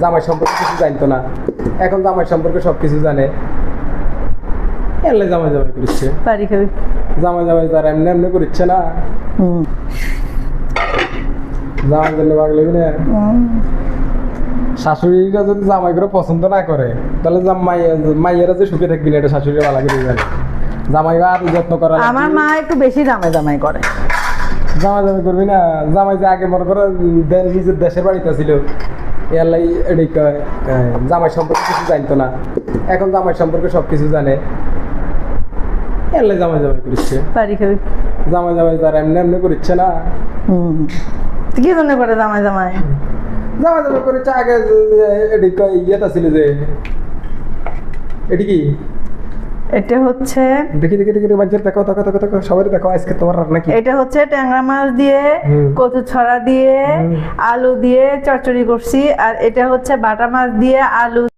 জামাই সম্পর্কে কিছু জানতো না। এখন জামাই সম্পর্কে সব কিছু জানে। এলে জামাই জামাই করছে বাড়ি খাবি। জামাই জামাই তার এমনি এমনি করছে না। জামাই জন্য ভাগ লাগবে না। শাশুড়িরা যদি জামাই করে পছন্দ না করে তাহলে জামাই মাইয়েরা যে সুখে থাকবি না এটা শাশুড়িরা ভালো করে জানে জামাই আর যত্ন করা। আমার মা একটু বেশি জামাই জামাই করে। জামাই জামাই করবি না? জামাই যে আগে মনে করো নিজের দেশের বাড়িতে ছিল। এলাই এটাই কয়, জামাই সম্পর্কে কিছু জানতো না। এখন জামাই সম্পর্কে সব কিছু জানে এলাই জামাই জামাই করছে বাড়ি খাবি। জামাই জামাই তার এমনি এমনি করছে না। কি জন্য করে জামাই জামাই? জামাই জামাই করেছে আগে এটি ইয়েটা ছিল যে এটি কি? এটা হচ্ছে দেখি দেখি দেখি মানুষের দেখো দেখো দেখো দেখো সবাই দেখো আজকে তোমার রান্না কি এটা হচ্ছে ট্যাংরা মাছ দিয়ে কচু ছড়া দিয়ে আলু দিয়ে চচ্চড়ি করছি আর এটা হচ্ছে বাটা মাছ দিয়ে আলু